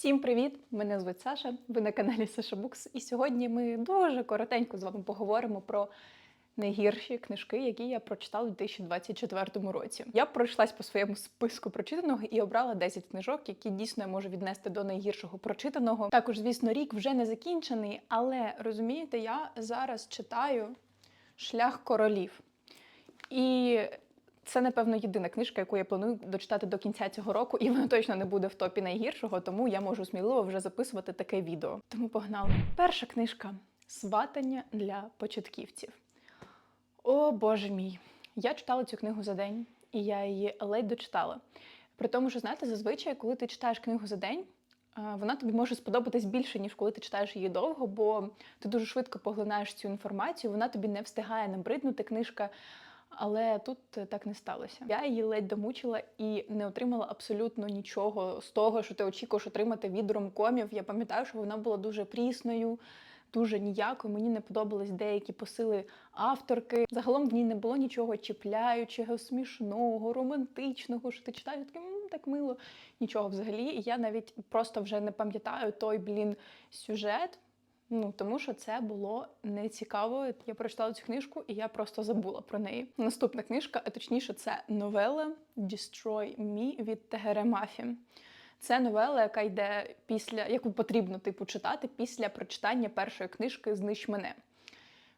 Всім привіт! Мене звуть Саша. Ви на каналі Саша Букс. І сьогодні ми дуже коротенько з вами поговоримо про найгірші книжки, які я прочитала у 2024 році. Я пройшлась по своєму списку прочитаного і обрала 10 книжок, які дійсно я можу віднести до найгіршого прочитаного. Також, звісно, рік вже не закінчений, але розумієте, я зараз читаю Шлях королів. І це, напевно, єдина книжка, яку я планую дочитати до кінця цього року, і вона точно не буде в топі найгіршого, тому я можу сміливо вже записувати таке відео. Тому погнали. Перша книжка Сватання для початківців. О Боже мій! Я читала цю книгу за день, і я її ледь дочитала. При тому, що, знаєте, зазвичай, коли ти читаєш книгу за день, вона тобі може сподобатись більше, ніж коли ти читаєш її довго, бо ти дуже швидко поглинаєш цю інформацію, вона тобі не встигає набриднути книжка. Але тут е, так не сталося. Я її ледь домучила і не отримала абсолютно нічого з того, що ти очікуєш отримати від ромкомів. Я пам'ятаю, що вона була дуже прісною, дуже ніякою. Мені не подобались деякі посили авторки. Загалом в ній не було нічого чіпляючого, смішного, романтичного, що ти читаєш таке так мило. Нічого взагалі. І я навіть просто вже не пам'ятаю той блін сюжет. Ну, тому що це було нецікаво. Я прочитала цю книжку, і я просто забула про неї. Наступна книжка, а точніше, це новела Destroy Me від Тегере Мафі. Це новела, яка йде після, яку потрібно типу читати після прочитання першої книжки Знищ мене.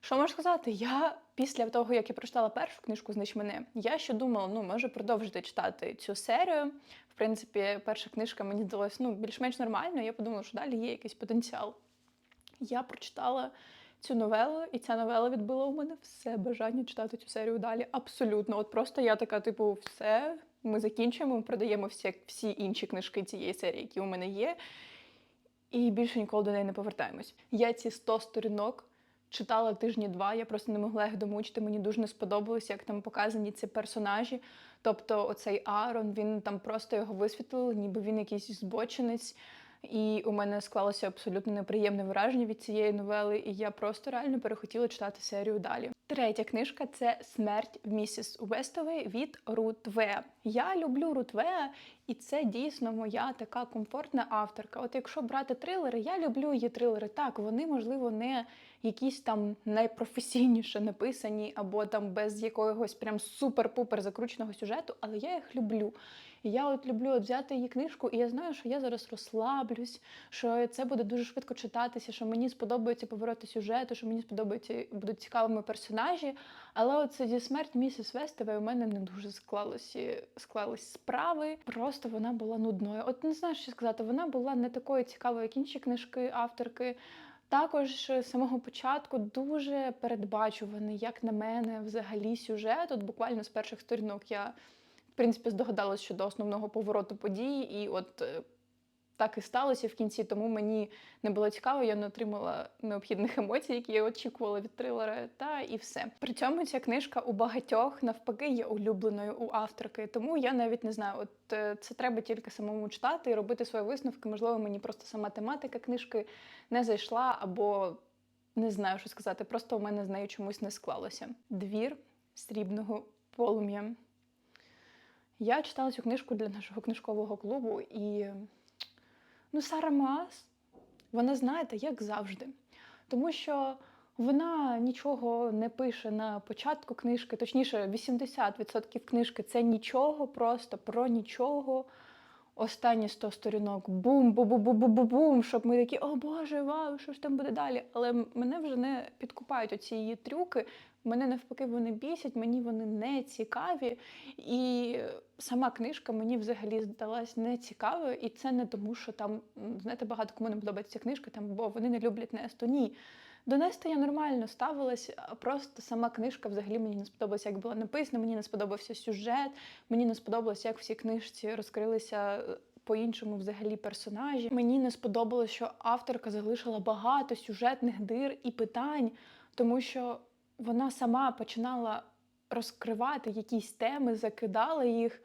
Що можу сказати? Я після того, як я прочитала першу книжку Знищ мене, я ще думала, ну може продовжити читати цю серію. В принципі, перша книжка мені здалась ну, більш-менш нормально. Я подумала, що далі є якийсь потенціал. Я прочитала цю новелу, і ця новела відбила у мене все бажання читати цю серію далі. Абсолютно. От просто я така, типу, все, ми закінчуємо, ми продаємо всі, всі інші книжки цієї серії, які у мене є, і більше ніколи до неї не повертаємось. Я ці 100 сторінок читала тижні два, я просто не могла їх домучити. Мені дуже не сподобалося, як там показані ці персонажі. Тобто, оцей Аарон, він там просто його висвітлили, ніби він якийсь збочинець. І у мене склалося абсолютно неприємне враження від цієї новели, і я просто реально перехотіла читати серію далі. Третя книжка це Смерть в місіс Уестовей від Рут В. Я люблю Рут В, і це дійсно моя така комфортна авторка. От якщо брати трилери, я люблю її трилери. Так, вони, можливо, не якісь там найпрофесійніше написані, або там без якогось прям супер-пупер закрученого сюжету, але я їх люблю. І я от люблю от взяти її книжку, і я знаю, що я зараз розслаблюсь, що це буде дуже швидко читатися, що мені сподобаються повороти сюжету, що мені сподобаються будуть цікавими персонажі. Але оце зі смерть місіс Вестової у мене не дуже склалося склались справи. Просто вона була нудною. От не знаю, що сказати. Вона була не такою цікавою, як інші книжки авторки. Також з самого початку дуже передбачуваний, як на мене, взагалі сюжет. От буквально з перших сторінок я в принципі, здогадалась щодо основного повороту подій, і от е, так і сталося в кінці, тому мені не було цікаво, я не отримала необхідних емоцій, які я очікувала від трилера, та і все. При цьому ця книжка у багатьох навпаки є улюбленою у авторки. Тому я навіть не знаю, от е, це треба тільки самому читати і робити свої висновки. Можливо, мені просто сама тематика книжки не зайшла, або не знаю, що сказати. Просто у мене з нею чомусь не склалося. Двір срібного полум'я. Я читала цю книжку для нашого книжкового клубу, і ну, Сара Маас, вона знаєте, як завжди. Тому що вона нічого не пише на початку книжки, точніше, 80% книжки це нічого, просто про нічого. Останні 100 сторінок бум бу бу бу бу бу бум щоб ми такі, о Боже, вау, що ж там буде далі? Але мене вже не підкупають оці її трюки. Мене навпаки вони бісять, мені вони не цікаві. І сама книжка мені взагалі здалась не цікавою. І це не тому, що там, знаєте, багато кому не подобається книжка, там, бо вони не люблять Несту. Ні. До Нести я нормально ставилась, просто сама книжка взагалі мені не сподобалася, як була написана, мені не сподобався сюжет, мені не сподобалося, як всі книжці розкрилися по-іншому взагалі персонажі. Мені не сподобалось, що авторка залишила багато сюжетних дир і питань, тому що вона сама починала розкривати якісь теми, закидала їх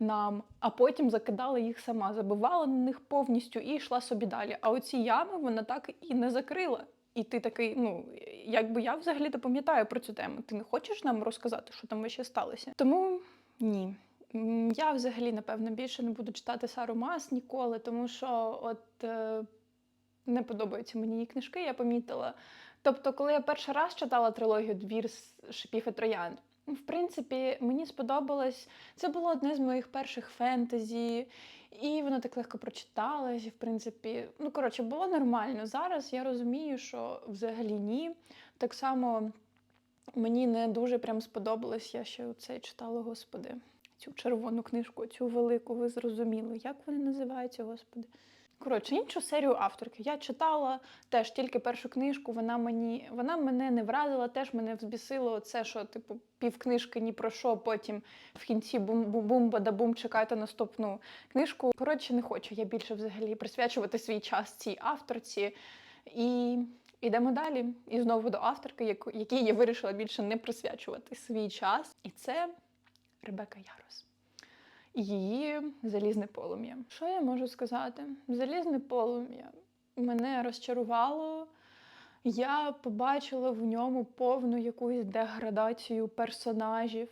нам, а потім закидала їх сама, забивала на них повністю і йшла собі далі. А оці ями вона так і не закрила. І ти такий, ну якби я взагалі то пам'ятаю про цю тему. Ти не хочеш нам розказати, що там ще сталося? Тому ні. Я взагалі, напевно, більше не буду читати Сару Мас ніколи, тому що от е, не подобаються мені її книжки, я помітила. Тобто, коли я перший раз читала трилогію Двір з шипів і троянд, в принципі, мені сподобалось. Це було одне з моїх перших фентезі, і воно так легко прочиталось. І, в принципі, ну коротше, було нормально. Зараз я розумію, що взагалі ні. Так само мені не дуже прям сподобалось. Я ще це читала, господи, цю червону книжку, цю велику, ви зрозуміли, як вони називаються, господи. Коротше, іншу серію авторки. Я читала теж тільки першу книжку. Вона мені вона мене не вразила, теж мене взбісило це, що типу пів книжки ні про що. Потім в кінці бум-бум-бум-бада-бум чекайте наступну книжку. Коротше, не хочу я більше взагалі присвячувати свій час цій авторці. І йдемо далі. І знову до авторки, якій я вирішила більше не присвячувати свій час. І це Ребека Ярос і її залізне полум'я. Що я можу сказати? Залізне полум'я мене розчарувало. Я побачила в ньому повну якусь деградацію персонажів.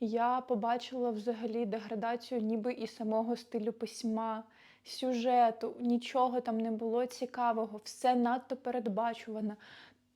Я побачила взагалі деградацію ніби і самого стилю письма, сюжету. Нічого там не було цікавого, все надто передбачувано.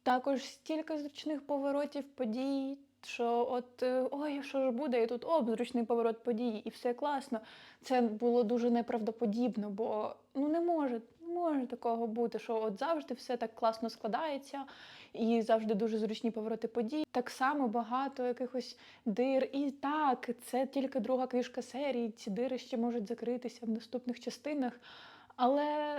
Також стільки зручних поворотів подій, що от е, ой, що ж буде, і тут оп, зручний поворот подій, і все класно. Це було дуже неправдоподібно, бо ну не може, не може такого бути, що от завжди все так класно складається, і завжди дуже зручні повороти подій. Так само багато якихось дир. І так, це тільки друга книжка серії. Ці дири ще можуть закритися в наступних частинах. Але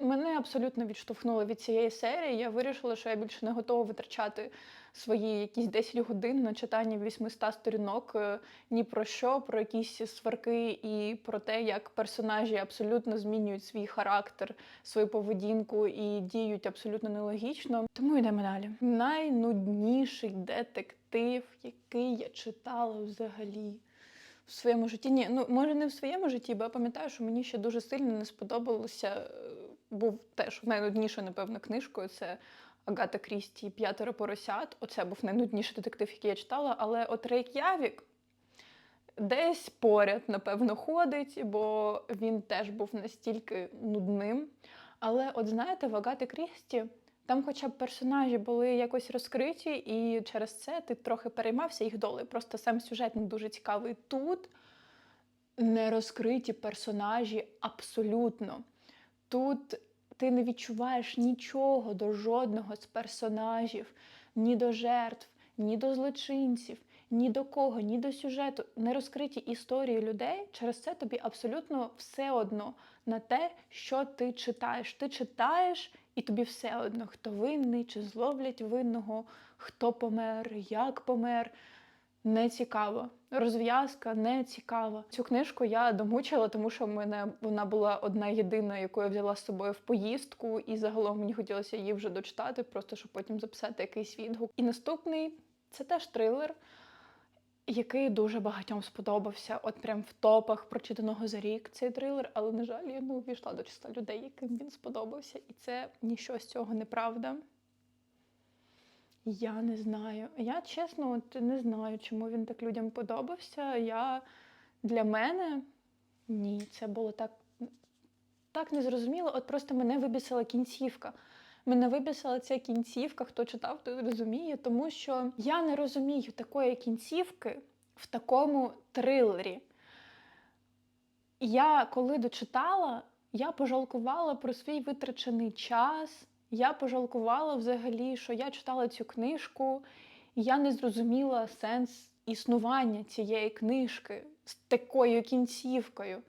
Мене абсолютно відштовхнуло від цієї серії. Я вирішила, що я більше не готова витрачати свої якісь 10 годин на читання 800 сторінок е, ні про що, про якісь сварки і про те, як персонажі абсолютно змінюють свій характер, свою поведінку і діють абсолютно нелогічно. Тому йдемо далі. Найнудніший детектив, який я читала взагалі в своєму житті. Ні, ну може не в своєму житті, бо я пам'ятаю, що мені ще дуже сильно не сподобалося. е, Був теж найнуднішою, напевно, книжкою. Це Агата Крісті П'ятеро поросят. Оце був найнудніший детектив, який я читала. Але от Рейк'явік десь поряд, напевно, ходить, бо він теж був настільки нудним. Але, от знаєте, в Агати Крісті там, хоча б персонажі були якось розкриті, і через це ти трохи переймався їх долею. Просто сам сюжет не дуже цікавий. Тут не розкриті персонажі абсолютно. Тут ти не відчуваєш нічого до жодного з персонажів, ні до жертв, ні до злочинців, ні до кого, ні до сюжету. Не розкриті історії людей. Через це тобі абсолютно все одно на те, що ти читаєш. Ти читаєш, і тобі все одно, хто винний, чи зловлять винного, хто помер, як помер. Не цікаво. Розв'язка не цікава. Цю книжку я домучила, тому що в мене вона була одна єдина, яку я взяла з собою в поїздку, і загалом мені хотілося її вже дочитати, просто щоб потім записати якийсь відгук. І наступний це теж трилер, який дуже багатьом сподобався. От прям в топах прочитаного за рік цей трилер, але, на жаль, я не увійшла до числа людей, яким він сподобався. І це ніщо з цього неправда. Я не знаю. Я чесно, от не знаю, чому він так людям подобався. Я для мене ні, це було так, так незрозуміло. От просто мене вибісила кінцівка. Мене вибісила ця кінцівка, хто читав, той розуміє, тому що я не розумію такої кінцівки в такому трилері. Я коли дочитала, я пожалкувала про свій витрачений час. Я пожалкувала взагалі, що я читала цю книжку, і я не зрозуміла сенс існування цієї книжки з такою кінцівкою.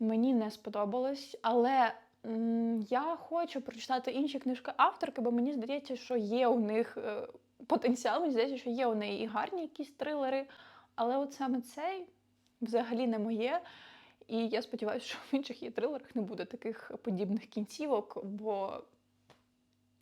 Мені не сподобалось, але м, я хочу прочитати інші книжки авторки, бо мені здається, що є у них е, потенціал, мені здається, що є у неї і гарні якісь трилери. Але от саме цей взагалі не моє. І я сподіваюся, що в інших її трилерах не буде таких подібних кінцівок, бо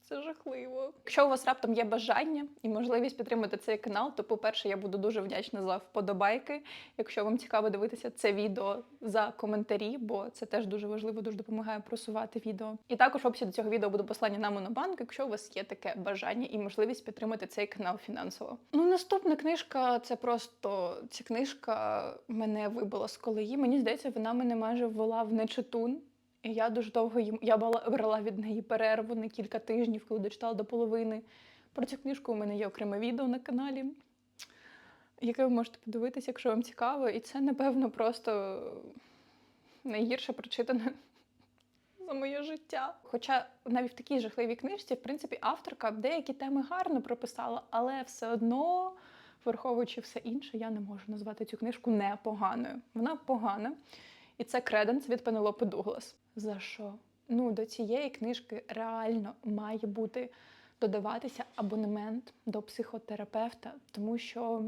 Це жахливо. Якщо у вас раптом є бажання і можливість підтримати цей канал, то, по-перше, я буду дуже вдячна за вподобайки. Якщо вам цікаво дивитися це відео за коментарі, бо це теж дуже важливо, дуже допомагає просувати відео. І також в описі до цього відео буде послання на монобанк, якщо у вас є таке бажання і можливість підтримати цей канал фінансово. Ну, наступна книжка це просто ця книжка мене вибила з колеї. Мені здається, вона мене майже ввела в нечитун. І я дуже довго їм я брала від неї перерву на кілька тижнів, коли дочитала до половини. Про цю книжку у мене є окреме відео на каналі, яке ви можете подивитися, якщо вам цікаво. І це, напевно, просто найгірше прочитане за моє життя. Хоча навіть в такій жахливій книжці, в принципі, авторка деякі теми гарно прописала, але все одно, враховуючи все інше, я не можу назвати цю книжку непоганою. Вона погана. І це креденс від Пенелопи Дуглас. За що? Ну, до цієї книжки реально має бути додаватися абонемент до психотерапевта, тому що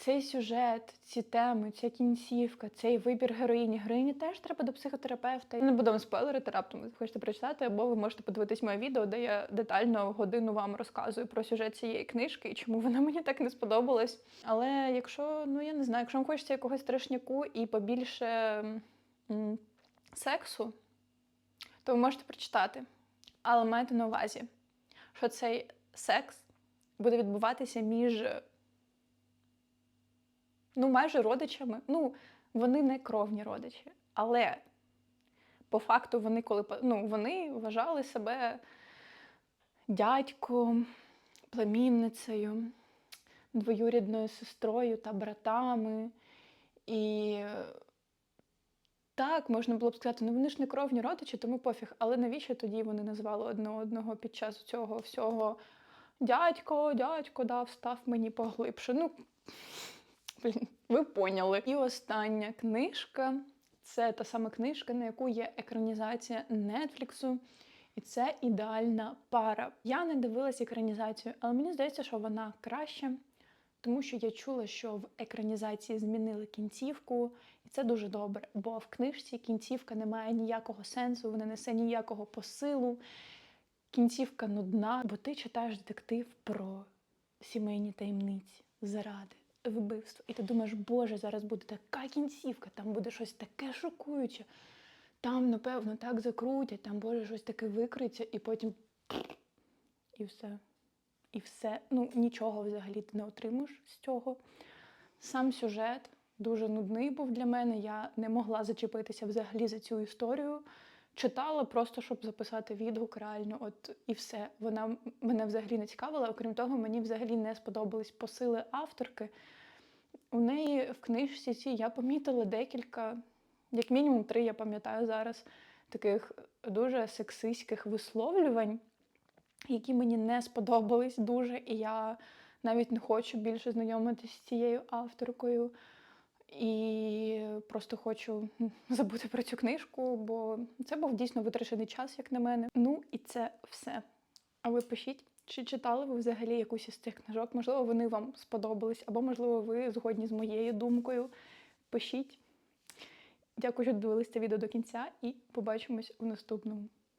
цей сюжет, ці теми, ця кінцівка, цей вибір героїні. Героїні теж треба до психотерапевта. Не вам спойлерити, раптом ви хочете прочитати, або ви можете подивитись моє відео, де я детально годину вам розказую про сюжет цієї книжки і чому вона мені так не сподобалась. Але якщо, ну я не знаю, якщо вам хочеться якогось страшняку і побільше м, сексу, то ви можете прочитати. Але майте на увазі, що цей секс буде відбуватися між ну, майже родичами. Ну, вони не кровні родичі. Але по факту вони коли ну, вони вважали себе дядьком, племінницею, двоюрідною сестрою та братами. І так, можна було б сказати, ну вони ж не кровні родичі, тому пофіг. Але навіщо тоді вони назвали одне одного під час цього всього дядько, дядько дав, став мені поглибше. Ну, блін, ви поняли. І остання книжка це та сама книжка, на яку є екранізація Нетфліксу. І це ідеальна пара. Я не дивилась екранізацію, але мені здається, що вона краща, тому що я чула, що в екранізації змінили кінцівку, і це дуже добре. Бо в книжці кінцівка не має ніякого сенсу, вона несе ніякого посилу. Кінцівка нудна, бо ти читаєш детектив про сімейні таємниці, зради, вбивство. І ти думаєш, боже, зараз буде така кінцівка, там буде щось таке шокуюче. Там, напевно, так закрутять, там боже щось таке викриється, і потім і все. І все. Ну, нічого взагалі ти не отримаєш з цього. Сам сюжет дуже нудний був для мене. Я не могла зачепитися взагалі за цю історію. Читала просто, щоб записати відгук реально, от і все. Вона мене взагалі не цікавила. Окрім того, мені взагалі не сподобались посили авторки. У неї в книжці цій я помітила декілька, як мінімум три, я пам'ятаю зараз, таких дуже сексистських висловлювань, які мені не сподобались дуже, і я навіть не хочу більше знайомитися з цією авторкою. І просто хочу забути про цю книжку, бо це був дійсно витрачений час, як на мене. Ну і це все. А ви пишіть, чи читали ви взагалі якусь із цих книжок? Можливо, вони вам сподобались, або, можливо, ви згодні з моєю думкою. Пишіть. Дякую, що дивилися відео до кінця, і побачимось у наступному.